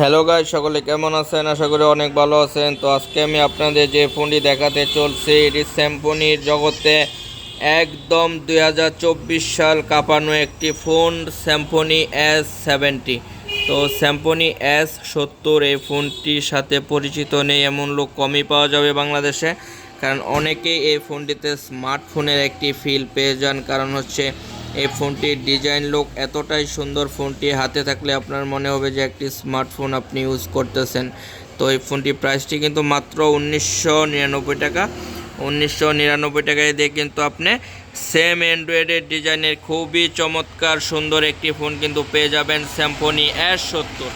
Hello guys সকলে কেমন আছেন? আশা করি অনেক ভালো আছেন। তো আজকে আমি আপনাদের যে ফোনটি দেখাতে চলছি, এটি স্যামপনির জগতে একদম দু হাজার চব্বিশ সাল কাঁপানো একটি ফোন স্যামপনি এস সেভেন্টি তো স্যামপনি এস সত্তর, এই ফোনটির সাথে পরিচিত নেই এমন লোক কমই পাওয়া যাবে বাংলাদেশে। কারণ অনেকেই এই ফোনটিতে স্মার্টফোনের একটি ফিল পেয়ে যান। কারণ হচ্ছে এই ফোনটির ডিজাইন লুক এতটাই সুন্দর, ফোনটি হাতে থাকলে আপনার মনে হবে যে একটি স্মার্টফোন আপনি ইউজ করতেছেন। তো এই ফোনটির প্রাইসটি কিন্তু মাত্র উনিশশো নিরানব্বই টাকা। উনিশশো নিরানব্বই টাকায় দিয়ে কিন্তু আপনি সেম অ্যান্ড্রয়েডের ডিজাইনের খুবই চমৎকার সুন্দর একটি ফোন কিন্তু পেয়ে যাবেন স্যামফোনি অ্যাশ সত্তর।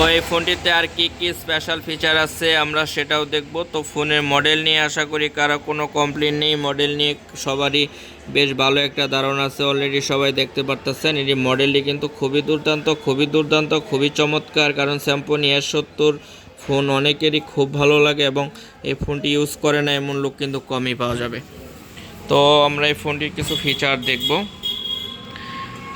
তো এই ফোনটিতে আর কি কি স্পেশাল ফিচার আছে আমরা সেটাও দেখব। তো ফোনের মডেল নিয়ে আশা করি কারও কোনো কমপ্লেন নেই। মডেল নিয়ে সবারই বেশ ভালো একটা ধারণা আছে। অলরেডি সবাই দেখতে পারতেছেন এটি মডেলটি কিন্তু খুবই দুর্দান্ত খুবই দুর্দান্ত, খুবই চমৎকার। কারণ স্যাম্পনি এস সত্তর ফোন অনেকেরই খুব ভালো লাগে এবং এই ফোনটি ইউজ করে না, এমন লোক কিন্তু কমই পাওয়া যাবে। তো আমরা এই ফোনটির কিছু ফিচার দেখব।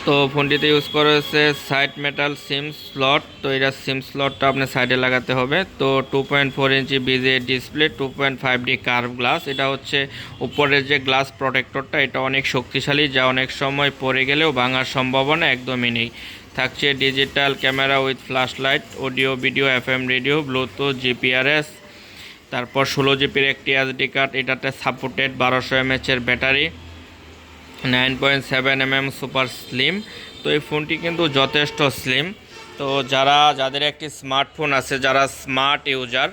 তো ফোনটিতে ইউজ করা হয়েছে সাইড মেটাল সিম স্লট। তো এটা সিম স্লটটা আপনার সাইডে লাগাতে হবে। তো টু পয়েন্ট ফোর ইঞ্চি বিজে display two point five D curve glass এটা হচ্ছে উপরের যে গ্লাস প্রোটেক্টরটা এটা অনেক শক্তিশালী, যা অনেক সময় পড়ে গেলেও ভাঙার সম্ভাবনা একদমই নেই। থাকছে digital camera with flash light audio video F M radio Bluetooth GPRS তারপর ষোলো জিবির একটি এসডি কার্ড এটাতে সাপোর্টেড বারোশো এমএচের battery nine point seven M M super slim. তো এই ফোনটি কিন্তু যথেষ্ট স্লিম। তো যারা, যাদের একটি স্মার্টফোন আছে, যারা স্মার্ট ইউজার,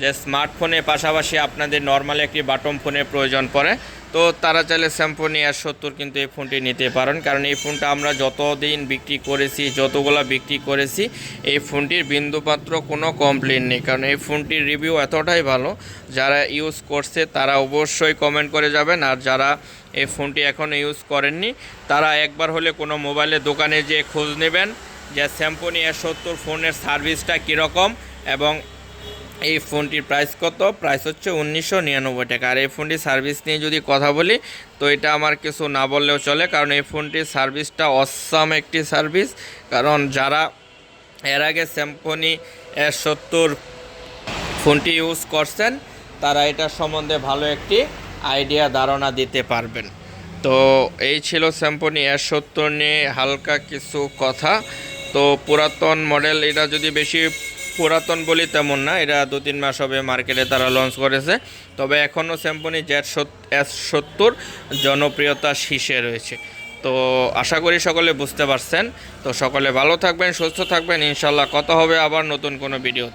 যে স্মার্টফোনের পাশাপাশি আপনাদের নর্মাল একটি বাটম ফোনের প্রয়োজন পড়ে তো তারা চাইলে স্যামফোনি আর সত্তর কিন্তু এই ফোনটি নিতে পারেন। কারণ এই ফোনটা আমরা যতদিন বিক্রি করেছি, যতগুলো বিক্রি করেছি, এই ফোনটির বিন্দুমাত্র কোনো কমপ্লেন নেই। কারণ এই ফোনটির রিভিউ এতটাই ভালো, যারা ইউজ করছে তারা অবশ্যই কমেন্ট করে যাবেন। আর যারা এই ফোনটি এখনও ইউজ করেননি, তারা একবার হলে কোনো মোবাইলের দোকানে যেয়ে খোঁজ নেবেন যে স্যামপনি এস সত্তর ফোনের সার্ভিসটা কীরকম এবং এই ফোনটির প্রাইস কত? প্রাইস হচ্ছে উনিশশো নিরানব্বই টাকা। আর এই ফোনটির সার্ভিস নিয়ে যদি কথা বলি, তো এটা আমার কিছু না বললেও চলে, কারণ এই ফোনটির সার্ভিসটা অসাম একটি সার্ভিস কারণ যারা এর আগে স্যামপনি সত্তর ফোনটি ইউজ করছেন, তারা এটা সম্বন্ধে ভালো একটি আইডিয়া ধারণা দিতে পারবেন। তো এই ছিল স্যাম্পনি এস সত্তর নিয়ে হালকা কিছু কথা। তো পুরাতন মডেল এটা যদি বেশি পুরাতন বলি তেমন না, এরা দু তিন মাস হবে মার্কেটে তারা লঞ্চ করেছে। তবে এখনও স্যাম্পনি জেড এস সত্তর জনপ্রিয়তা শীর্ষে রয়েছে। তো আশা করি সকলে বুঝতে পারছেন। তো সকলে ভালো থাকবেন, সুস্থ থাকবেন ইনশাল্লাহ কথা হবে আবার নতুন কোনো ভিডিও